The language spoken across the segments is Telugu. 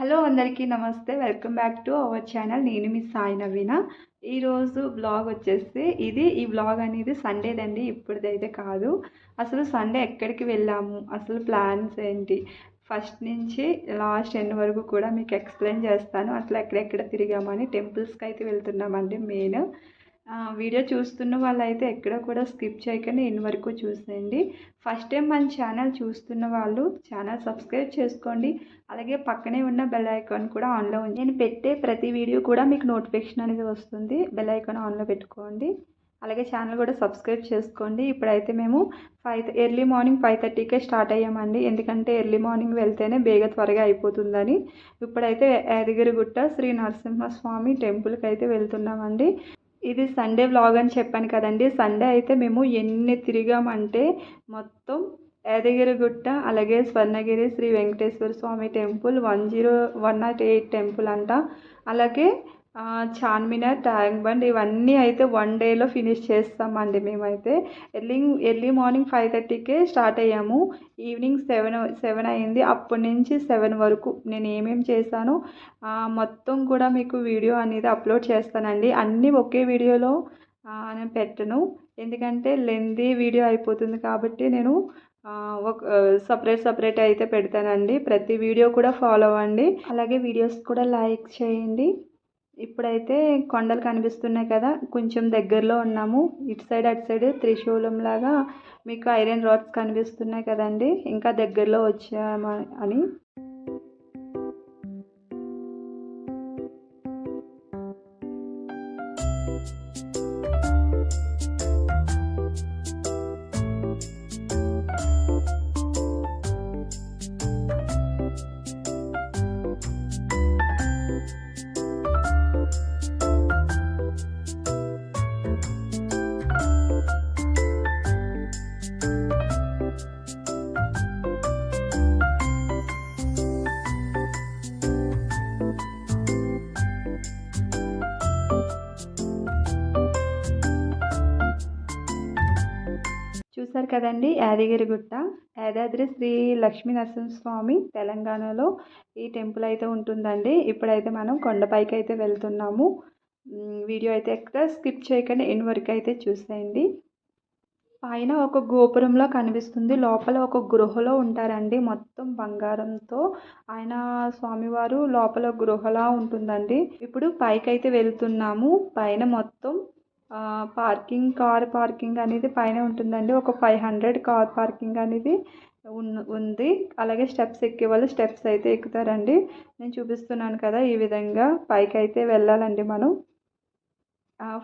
హలో అందరికీ నమస్తే. Welcome back to our channel. నేను మీ సాయి నవీన. ఈరోజు బ్లాగ్ వచ్చేసి ఇది. ఈ బ్లాగ్ అనేది సండేదండి ఇప్పుడుదైతే కాదు. అసలు సండే ఎక్కడికి వెళ్ళాము? అసలు ప్లాన్స్ ఏంటి? ఫస్ట్ నుంచి లాస్ట్ ఎండ్ వరకు కూడా మీకు ఎక్స్ప్లెయిన్ చేస్తాను. అసలు ఎక్కడెక్కడ తిరిగామని టెంపుల్స్కి అయితే వెళ్తున్నామండి మెయిన్. వీడియో చూస్తున్న వాళ్ళైతే ఎక్కడ కూడా స్కిప్ చేయకుండా ఇన్ వరకు చూసేయండి. ఫస్ట్ టైం మన ఛానల్ చూస్తున్న వాళ్ళు ఛానల్ సబ్స్క్రైబ్ చేసుకోండి. అలాగే పక్కనే ఉన్న బెల్ ఐకాన్ కూడా ఆన్లో ఉంది. నేను పెట్టే ప్రతి వీడియో కూడా మీకు నోటిఫికేషన్ అనేది వస్తుంది. బెల్ ఐకాన్ ఆన్లో పెట్టుకోండి. అలాగే ఛానల్ కూడా సబ్స్క్రైబ్ చేసుకోండి. ఇప్పుడైతే మేము ఫైవ్ ఎర్లీ మార్నింగ్ ఫైవ్ థర్టీకే స్టార్ట్ అయ్యామండి. ఎందుకంటే ఎర్లీ మార్నింగ్ వెళ్తేనే బేగ త్వరగా అయిపోతుందని. ఇప్పుడైతే యాదగిరిగుట్ట శ్రీ నరసింహస్వామి టెంపుల్కి అయితే వెళ్తున్నామండి. ఇది సండే వ్లాగ్ అని చెప్పాను కదండి. సండే అయితే మేము ఎన్ని తిరిగామంటే మొత్తం యాదగిరిగుట్ట అలాగే Swarnagiri Shri Venkateswara Swamy temple one zero one not eight temple అంట. అలాగే చార్మినార్ ట్యాంక్ బండ్ ఇవన్నీ అయితే వన్ డేలో ఫినిష్ చేస్తామండి మేమైతే. ఎర్లీ ఎర్లీ మార్నింగ్ ఫైవ్ థర్టీకే స్టార్ట్ అయ్యాము. ఈవినింగ్ సెవెన్ సెవెన్ అయింది అప్పటి నుంచి సెవెన్ వరకు నేను ఏమేమి చేశానో మొత్తం కూడా మీకు వీడియో అనేది అప్లోడ్ చేస్తానండి. అన్నీ ఒకే వీడియోలో నేను పెట్టను. ఎందుకంటే లెందీ వీడియో అయిపోతుంది కాబట్టి నేను ఒక సపరేట్ సపరేట్ అయితే పెడతానండి. ప్రతి వీడియో కూడా ఫాలో అవ్వండి. అలాగే వీడియోస్ కూడా లైక్ చేయండి. ఇప్పుడైతే కొండలు కనిపిస్తున్నాయి కదా కొంచెం దగ్గరలో ఉన్నాము. ఇటు సైడ్ అటు సైడ్ త్రిశూలం లాగా మీకు ఐరన్ రాడ్స్ కనిపిస్తున్నాయి కదండి. ఇంకా దగ్గరలో వచ్చామా అని. చూసారు కదండి. యాదగిరిగుట్ట యాదాద్రి శ్రీ లక్ష్మీ నరసింహస్వామి తెలంగాణలో ఈ టెంపుల్ అయితే ఉంటుందండి. ఇప్పుడైతే మనం కొండపైకి అయితే వెళ్తున్నాము. వీడియో అయితే ఎక్కడ స్కిప్ చేయకుండా ఎన్ని వరకు అయితే చూసేయండి. పైన ఒక గోపురంలో కనిపిస్తుంది. లోపల ఒక గృహలో ఉంటారండి. మొత్తం బంగారంతో ఆయన స్వామివారు లోపల గృహలా ఉంటుందండి. ఇప్పుడు పైకి అయితే వెళ్తున్నాము. పైన మొత్తం పార్కింగ్ కార్ పార్కింగ్ అనేది పైన ఉంటుందండి. ఒక ఫైవ్ హండ్రెడ్ కార్ పార్కింగ్ అనేది ఉంది. అలాగే స్టెప్స్ ఎక్కే వాళ్ళు స్టెప్స్ అయితే ఎక్కుతారండి. నేను చూపిస్తున్నాను కదా ఈ విధంగా. పైకి అయితే వెళ్ళాలండి మనం.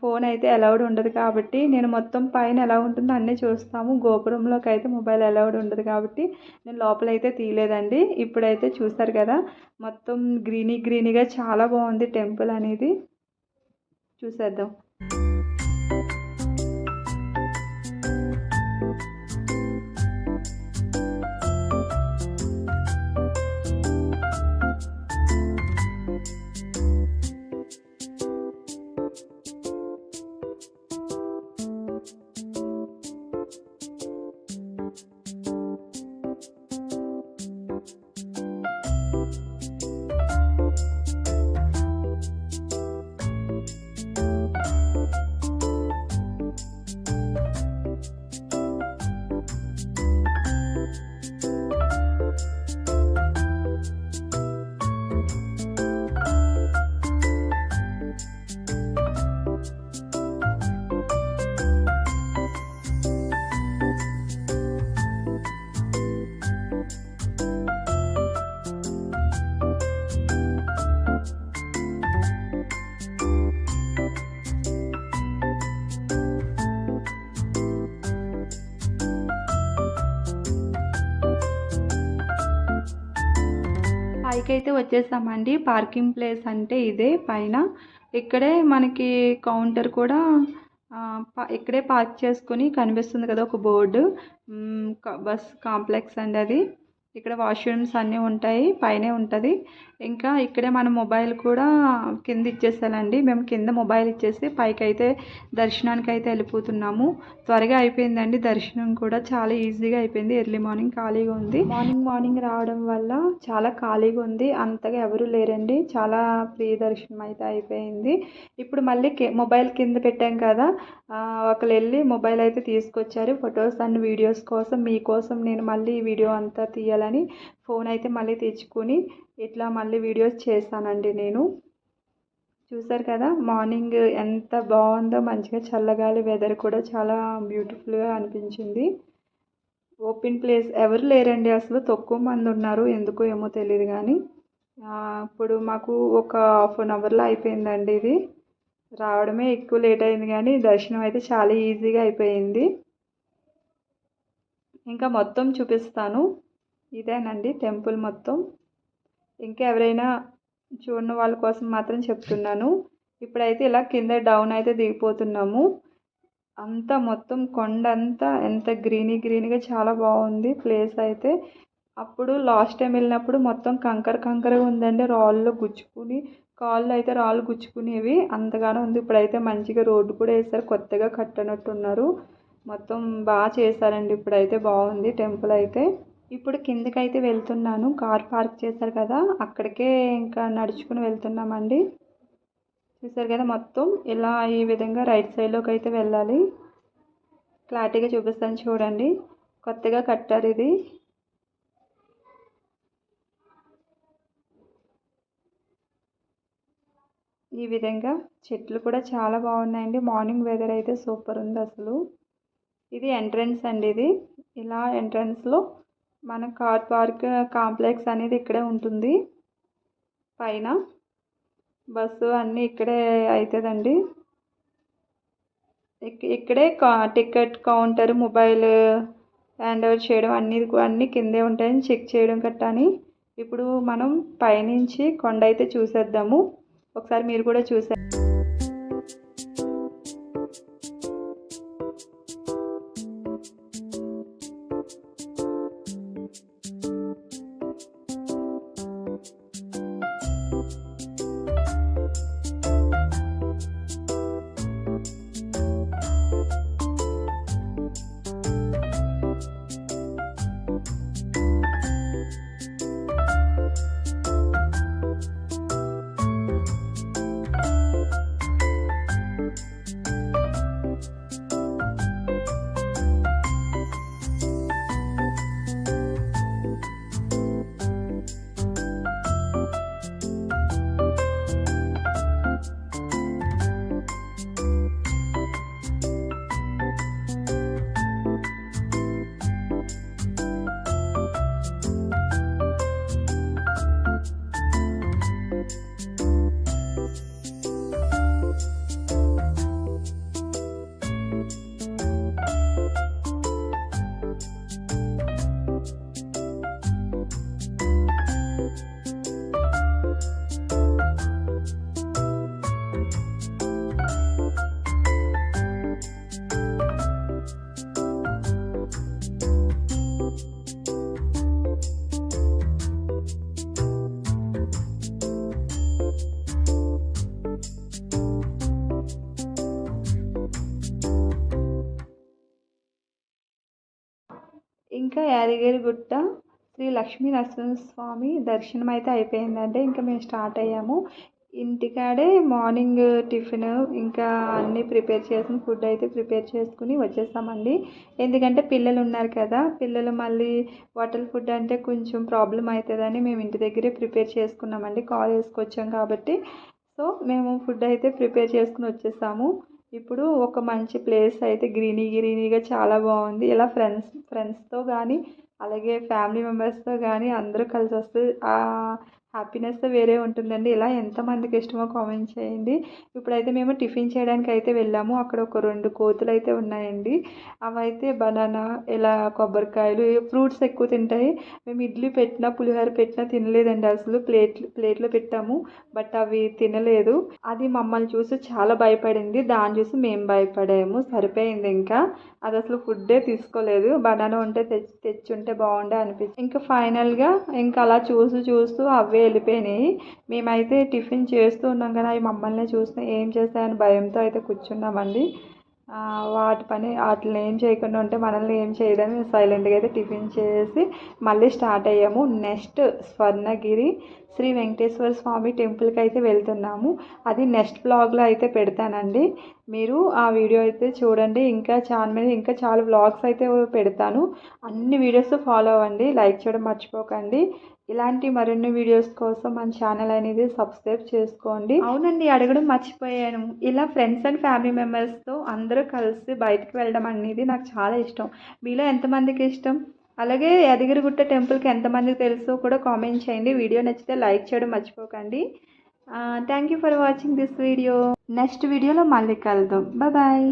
ఫోన్ అయితే అలౌడ్ ఉండదు కాబట్టి నేను మొత్తం పైన ఎలా ఉంటుందో అన్నీ చూస్తాము. గోపురంలోకి అయితే మొబైల్ అలౌడ్ ఉండదు కాబట్టి నేను లోపలైతే తీయలేదండి. ఇప్పుడైతే చూస్తారు కదా మొత్తం గ్రీనీ గ్రీనీగా చాలా బాగుంది టెంపుల్ అనేది. చూసేద్దాం. పైకి అయితే వచ్చేసామండి. పార్కింగ్ ప్లేస్ అంటే ఇదే పైన. ఇక్కడే మనకి కౌంటర్ కూడా ఇక్కడే పార్క్ చేసుకుని కనిపిస్తుంది కదా ఒక బోర్డు. బస్ కాంప్లెక్స్ అండి అది. ఇక్కడ వాష్రూమ్స్ అన్నీ ఉంటాయి పైనే ఉంటుంది. ఇంకా ఇక్కడే మన మొబైల్ కూడా కింద ఇచ్చేసానండి మేము కింద మొబైల్ ఇచ్చేసి పైకి అయితే దర్శనానికి అయితే వెళ్ళిపోతున్నాము. త్వరగా అయిపోయిందండి దర్శనం కూడా. చాలా ఈజీగా అయిపోయింది. ఎర్లీ మార్నింగ్ ఖాళీగా ఉంది. మార్నింగ్ మార్నింగ్ రావడం వల్ల చాలా ఖాళీగా ఉంది. అంతగా ఎవరు లేరండి. చాలా ప్రియ దర్శనం అయితే అయిపోయింది. ఇప్పుడు మళ్ళీ మొబైల్ కింద పెట్టాం కదా. ఒకళ్ళు ఒకరు వెళ్ళి మొబైల్ అయితే తీసుకొచ్చారు. ఫొటోస్ అండ్ వీడియోస్ కోసం. మీకోసం నేను మళ్ళీ ఈ వీడియో అంతా తీయాలి తీయాలని ఫోన్ అయితే మళ్ళీ తెచ్చుకొని ఇట్లా మళ్ళీ వీడియోస్ చేశానండి నేను. చూసారు కదా మార్నింగ్ ఎంత బాగుందో మంచిగా చల్లగాలి వెదర్ కూడా చాలా బ్యూటిఫుల్గా అనిపించింది. ఓపెన్ ప్లేస్ ఎవరు లేరండి అసలు తక్కువ మంది ఉన్నారు ఎందుకో ఏమో తెలియదు కానీ. ఇప్పుడు మాకు ఒక హాఫ్ అన్ అవర్లో అయిపోయిందండి ఇది. రావడమే ఎక్కువ లేట్ అయింది కానీ దర్శనం అయితే చాలా ఈజీగా అయిపోయింది. ఇంకా మొత్తం చూపిస్తాను. ఇదేనండి టెంపుల్ మొత్తం. ఇంకా ఎవరైనా చూడని వాళ్ళ కోసం మాత్రం చెప్తున్నాను. ఇప్పుడైతే ఇలా కింద డౌన్ అయితే దిగిపోతున్నాము. అంతా మొత్తం కొండ అంతా ఎంత గ్రీనీ గ్రీన్గా చాలా బాగుంది ప్లేస్ అయితే. అప్పుడు లాస్ట్ టైం వెళ్ళినప్పుడు మొత్తం కంకర కంకరగా ఉందండి. రాళ్ళు గుచ్చుకుని కాళ్ళు అయితే రాళ్ళు గుచ్చుకునేవి. అంతగానో ఉంది. ఇప్పుడైతే మంచిగా రోడ్డు కూడా వేసారు కొత్తగా కట్టనట్టున్నారు. మొత్తం బాగా చేశారండి. ఇప్పుడైతే బాగుంది టెంపుల్ అయితే. ఇప్పుడు కిందకైతే వెళ్తున్నాను. కార్ పార్క్ చేశారు కదా అక్కడికే ఇంకా నడుచుకుని వెళ్తున్నామండి. చూసారు కదా మొత్తం ఇలా ఈ విధంగా రైట్ సైడ్లోకి అయితే వెళ్ళాలి. క్లారిటీగా చూపిస్తాను చూడండి. కొత్తగా కట్టారు ఇది. ఈ విధంగా చెట్లు కూడా చాలా బాగున్నాయండి. మార్నింగ్ వెదర్ అయితే సూపర్ ఉంది అసలు. ఇది ఎంట్రన్స్ అండి ఇది. ఇలా ఎంట్రన్స్లో మన కార్ పార్క్ కాంప్లెక్స్ అనేది ఇక్కడే ఉంటుంది. పైన బస్సు అన్నీ ఇక్కడే అవుతుందండి ఇక్కడే కా ticket counter mobile hand over చేయడం అన్నీ అన్నీ కిందే ఉంటాయని చెక్ చేయడం గట్టా అని ఇప్పుడు మనం పైనుంచి కొండ అయితే చూసేద్దాము. ఒకసారి మీరు కూడా చూసే ఇంకా యాదగిరిగుట్ట శ్రీ లక్ష్మీ నరసింహస్వామి దర్శనం అయితే అయిపోయిందంటే ఇంకా మేము స్టార్ట్ అయ్యాము. ఇంటికాడే మార్నింగ్ టిఫిన్ ఇంకా అన్నీ ప్రిపేర్ చేసిన ఫుడ్ అయితే ప్రిపేర్ చేసుకుని వచ్చేస్తామండి ఎందుకంటే పిల్లలు ఉన్నారు కదా పిల్లలు మళ్ళీ హోటల్ ఫుడ్ అంటే కొంచెం ప్రాబ్లం అవుతుందని మేము ఇంటి దగ్గరే ప్రిపేర్ చేసుకున్నామండి. కాల్ చేసుకొచ్చాం కాబట్టి. సో మేము ఫుడ్ అయితే ప్రిపేర్ చేసుకుని వచ్చేసాము. ఇప్పుడు ఒక మంచి ప్లేస్ అయితే గ్రీనీ గ్రీనీగా చాలా బాగుంది. ఇలా ఫ్రెండ్స్ ఫ్రెండ్స్తో కానీ అలాగే ఫ్యామిలీ మెంబర్స్తో కానీ అందరూ కలిసి వస్తే హ్యాపీనెస్ వేరే ఉంటుందండి. ఇలా ఎంతమందికి ఇష్టమో కామెంట్ చేయండి. ఇప్పుడైతే మేము టిఫిన్ చేయడానికి అయితే వెళ్ళాము. అక్కడ ఒక రెండు కోతులు అయితే ఉన్నాయండి. అవైతే బనానా ఇలా కొబ్బరికాయలు ఫ్రూట్స్ ఎక్కువ తింటాయి. మేము ఇడ్లీ పెట్టినా పులిహోర పెట్టినా తినలేదండి అసలు. ప్లేట్ ప్లేట్లో పెట్టాము బట్ అవి తినలేదు. అది మమ్మల్ని చూసి చాలా భయపడింది. దాన్ని చూసి మేము భయపడాము. సరిపోయింది ఇంకా. అది అసలు ఫుడ్డే తీసుకోలేదు. బనానా ఉంటే తెచ్చి తెచ్చి ఉంటే బాగుండే అనిపించింది ఇంకా ఫైనల్గా ఇంకా అలా చూస్తూ చూస్తూ అవే వెళ్ళిపోయినాయి. మేమైతే టిఫిన్ చేస్తూ ఉన్నాం కదా అవి మమ్మల్ని చూస్తే ఏం చేస్తాయని భయంతో అయితే కూర్చున్నామండి. వాటి పని వాటిని ఏం చేయకుండా ఉంటే మనల్ని ఏం చేయదని సైలెంట్గా అయితే టిఫిన్ చేసి మళ్ళీ స్టార్ట్ అయ్యాము. నెక్స్ట్ స్వర్ణగిరి శ్రీ వెంకటేశ్వర స్వామి టెంపుల్కి అయితే వెళ్తున్నాము. అది నెక్స్ట్ బ్లాగ్లో అయితే పెడతానండి. మీరు ఆ వీడియో అయితే చూడండి. ఇంకా చాలా మీద ఇంకా చాలా వ్లాగ్స్ అయితే పెడతాను. అన్ని వీడియోస్ ఫాలో అవ్వండి. లైక్ చేయడం మర్చిపోకండి. ఇలాంటి మరిన్ని వీడియోస్ కోసం మన ఛానల్ అనేది సబ్స్క్రైబ్ చేసుకోండి. అవునండి అడగడం మర్చిపోయాను. ఇలా ఫ్రెండ్స్ అండ్ ఫ్యామిలీ మెంబర్స్తో అందరూ కలిసి బయటికి వెళ్ళడం అనేది నాకు చాలా ఇష్టం. మీలో ఎంతమందికి ఇష్టం? అలాగే యాదగిరిగుట్ట టెంపుల్కి ఎంతమందికి తెలుసో కూడా కామెంట్ చేయండి. వీడియో నచ్చితే లైక్ చేయడం మర్చిపోకండి. Thank you for watching this video next వీడియోలో మళ్ళీ కలుద్దాం. బాయ్